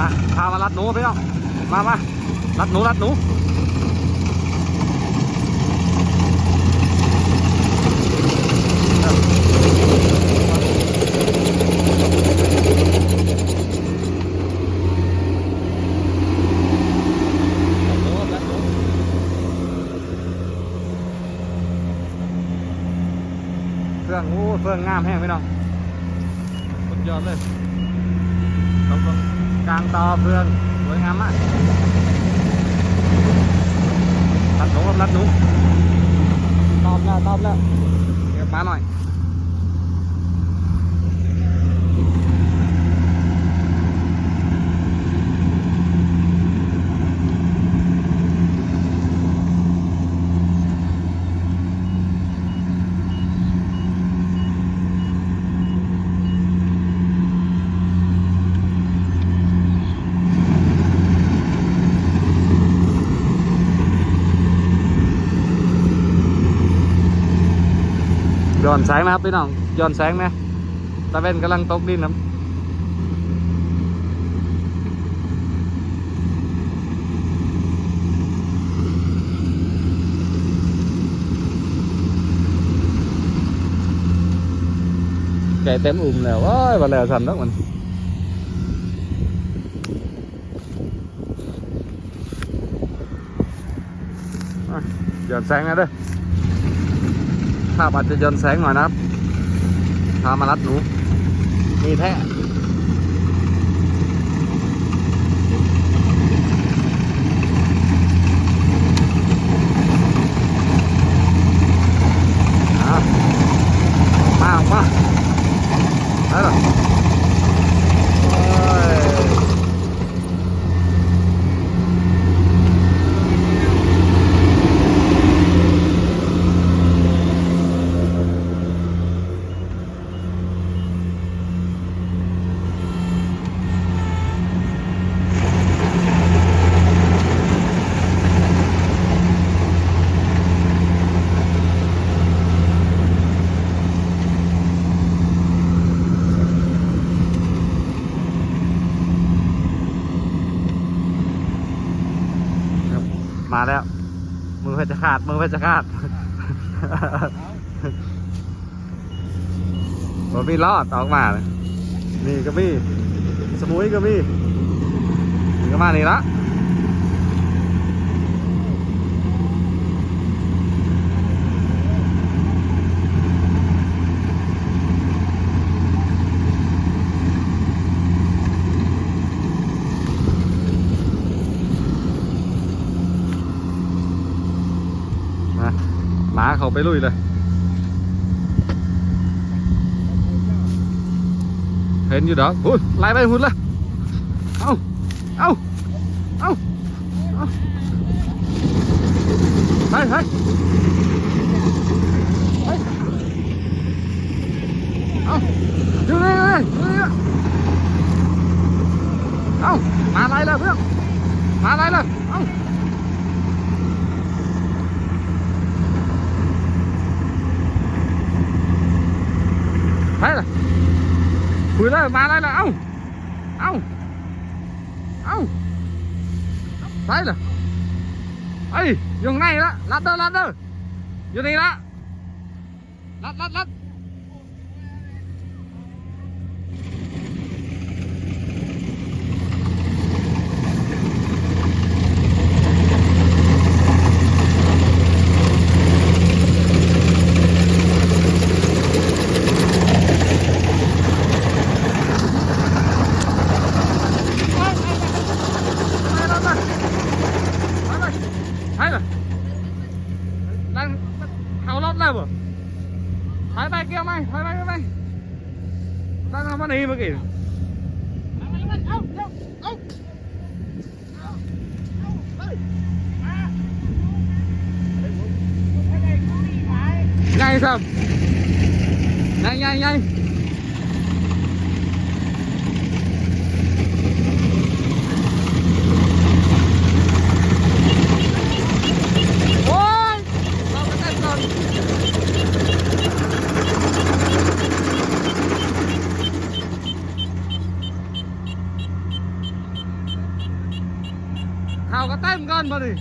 มาพามารัดหนูพี่น้องมามารัดหนูรัดหนูเครื่องโอ้เครื่องงามแห้งพี่น้องสุดยอดเลย กลางตอเพื่อนสวยงามมากรัดหนูรัดหนูตอบแล้วตอบแล้วเดี๋ยวมาหน่อย ย้อนแสงนะครับพี่น้องย้อนแสงนะตะเวนกำลังตกดินครับไก่เต็มอุ่มแล้วโอ้ยมาแล้วทันแล้วมันอะย้อนแสงนะเด้อ ภาพอาจจะย้อนแสงหน่อยนะครับ พามารัดหนู มีแท้อะมาออกมาได้หรอโอ้ยครับ มาแล้ว มือเพชรขาดมือเพชรขาดผมมีรอดออกมาเลยนี่ก็มีสมุยก็มีก็มานี่ละห มาเขาไปลุยเลยเห็นอยู่ดอกหุ่นไล่ไปหุ่นเลยเอาเอาเอาเอาไปไปไปเอาอยู่นี่เลยอยู่นี่เลยเอามาไล่เลยเพื่อนมาไล่เลยเอาไปเลย คุยเลยมาได้แล้วเอ้าเอ้าเอ้าไปเลยเอ้ยอยู่ข้างในละรัดเด้อรัดเด้ออยู่นี่ละรัดรัดรัดไปรัดไปไปไปไปเลย นั่งเขารถแล้วบ่ไปไปเกี่ยวไหมไปไปไปไปนั่งทำอะไรเมื่อกี้ไงครับไงไงไงโอ้ยเราไปเต้นก่อน เข่าก็ เต็มก่อนมาดิ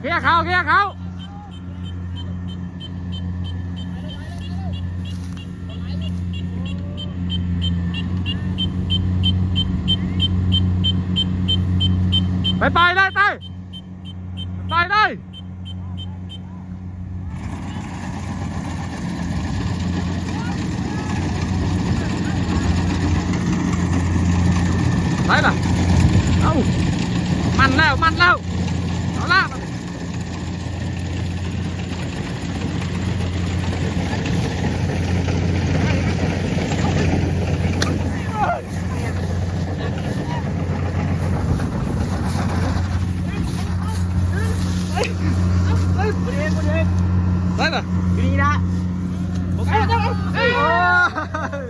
เกียร์เขาเกียร์เขาไปไปเลยไปไปเลยไปล่ะเอามันแล้วมันแล้วเอาละมาดิ ไปล่ะทีนี้นะโอเคโอ้ย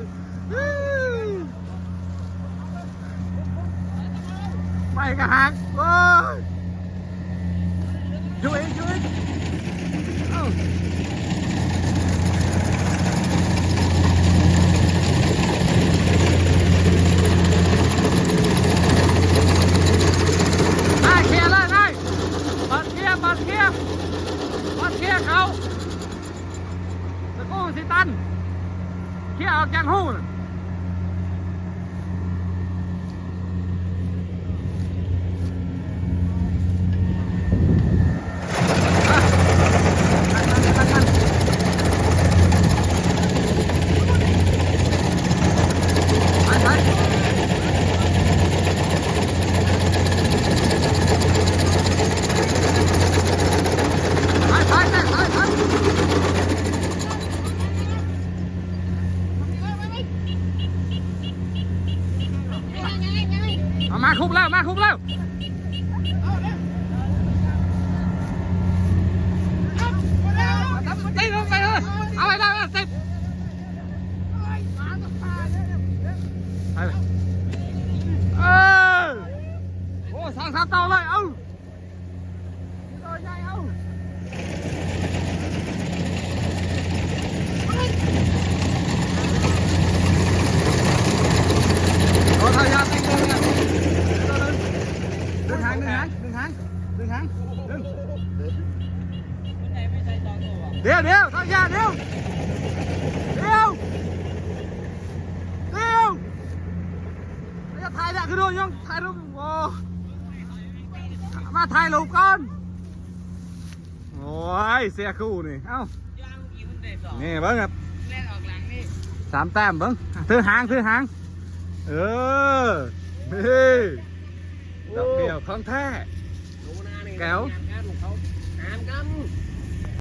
ไปกระหักโอ้ยช่วยช่วยเอ้าได้เคลียร์เลยได้เปิดเคลียร์เปิดเคลียร์เปิดเคลี ยเขาสกูสิตันเขี่ยออกจากหู้น่ะไปไปไปไปไปไป เอามาคุบแล้ว มาคุบแล้วตีลงไปเลยเอาไปได้ไหมสิบไปเลยเออโอ้สองสามเตาเลย เอาตัวใหญ่เอาโอ้ทายาเต็งเลยเนี่ย ดึงหางดึงหางดึงหางดึงหางดึง เดี๋ยวเดี๋ยวต้องยาเดี๋ยวเดี๋ยวเดี๋ยวจะถ่ายเนี่ยคือดูยังถ่ายรูปโอ้มาถ่ายรูปก่อนโอ้ยเสียคู่นี่เอ้านี่เบิ้งครับสามแต้มเบิ้งถือหางถือหางเออนี่ดอกเดียวของแท้แก้วงานของเขางานกัน